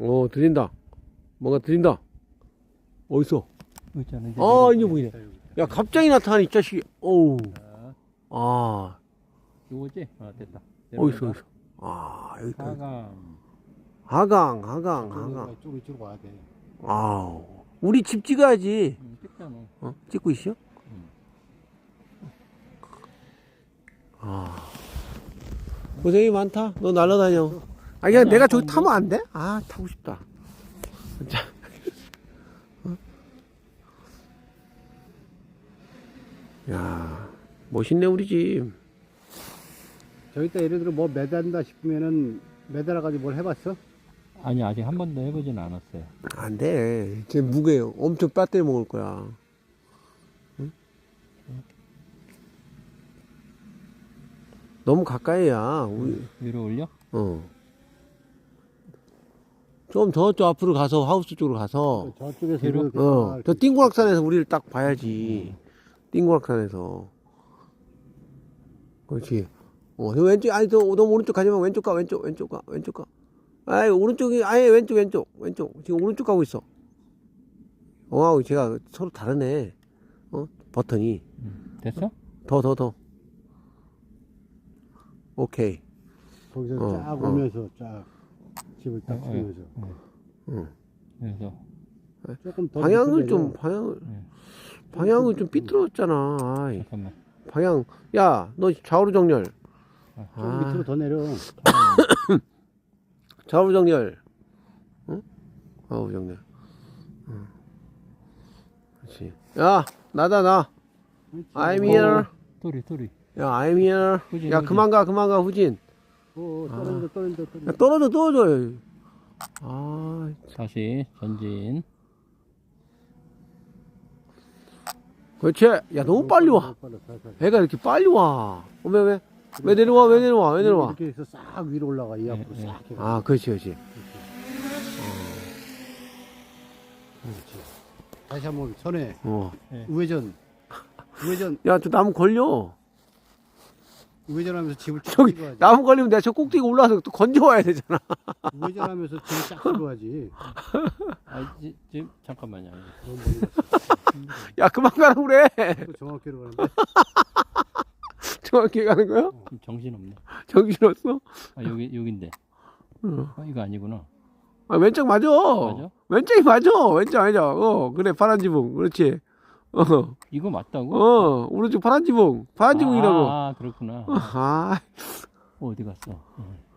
어, 들린다. 뭔가 들린다. 어디서? 있잖아. 이제 아. 이제 보이네. 야, 갑자기 나타나니, 이 자식이. 어우. 자, 아, 요거지? 아, 됐다. 어디서, 어디서. 아, 여기 있다. 사강. 하강, 하강, 하강. 이쪽으로 이쪽으로 와야 돼. 아우. 우리 집 찍어야지. 음, 찍잖아. 어? 찍고 있어? 음. 아. 고생이 많다. 너 날라다녀. 아, 그냥 내가 저기 타면 안 돼? 아, 타고 싶다. 진짜. 어? 야, 멋있네, 우리 집. 저기다 예를 들어 뭐 매단다 싶으면은 매달아가지고 뭘 해봤어? 아니, 아직 한 번도 해보진 않았어요. 안 돼. 쟤 무게요. 엄청 배터리 먹을 거야. 응? 너무 가까이야. 우리, 위로 올려? 어. 좀 저쪽 앞으로 가서 하우스 쪽으로 가서 저쪽에서 뒤로? 이렇게 어. 딱저 띵고락산에서 우리를 딱 봐야지. 띵고락산에서. 그렇지. 어, 저 왼쪽 아니 저 너무 오른쪽 가지 마. 왼쪽 가. 왼쪽 왼쪽 가. 왼쪽 가. 아예 오른쪽이 아예 왼쪽 왼쪽 왼쪽 지금 오른쪽 가고 있어. 어하고 제가 서로 다르네. 어 버튼이 음, 됐어? 더 더 더. 오케이. 거기서 어, 쫙 어. 오면서 쫙 집을 딱 어, 어, 치면서 어. 응. 그래서 조금 더 방향을 밑으로 좀 내려. 방향을 네. 방향을 좀 삐뚤었잖아. 아이, 잠깐만. 방향. 야, 너 좌우로 정렬. 좀 아, 밑으로 더 내려. 좌우로 정렬. 응? 좌우로 정렬. 응. 그렇지. 야, 나다 나. I'm here. 토리, 토리. 야, I'm here. 후진, 야, 후진. 그만 가, 그만 가, 후진. 어, 떨어져, 떨어져, 야, 떨어져. 떨어져, 떨어져. 아, 다시 전진. 그렇지. 야, 너무 빨리 와. 애가 이렇게 빨리 와. 어, 왜, 왜? 왜 내려와, 왜 내려와, 왜 내려와? 이렇게 해서 싹 위로 올라가. 이 앞으로 네, 싹 해가. 아, 그렇지, 그렇지. 그렇지. 다시 한번 전에 어. 우회전. 우회전, 야, 저 나무 걸려. 우회전하면서 집을 쫙 저기, 찍어야지. 나무 걸리면 내가 저 꼭대기 올라와서 또 건져와야 되잖아. 우회전하면서 집을 쫙 찍어야지. 아, 지, 지금, 잠깐만요. 너무 멀리 갔어. 야, 그만 가라 그래. 또 정확히로 가는데. 정확히 가는 거야? 좀 정신없네. 정신없어? 아, 여기, 여긴데. 어. 아, 이거 아니구나. 아, 왼쪽 맞아. 맞아? 왼쪽이 맞아. 왼쪽 아니죠. 어, 그래, 파란 지붕. 그렇지. 어, 이거 맞다고? 어, 오른쪽 파란 지붕. 파란 지붕이라고. 아, 그렇구나. 아, 어, 어디 갔어? 어.